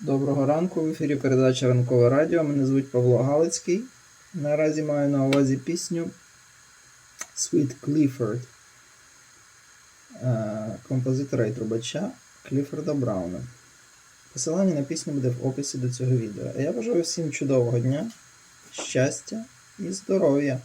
Доброго ранку. В ефірі передача Ранкове Радіо. Мене звуть Павло Галицький. Наразі маю на увазі пісню Sweet Clifford е, композитора і трубача Кліфорда Брауна. Посилання на пісню буде в описі до цього відео. А я бажаю всім чудового дня, щастя і здоров'я!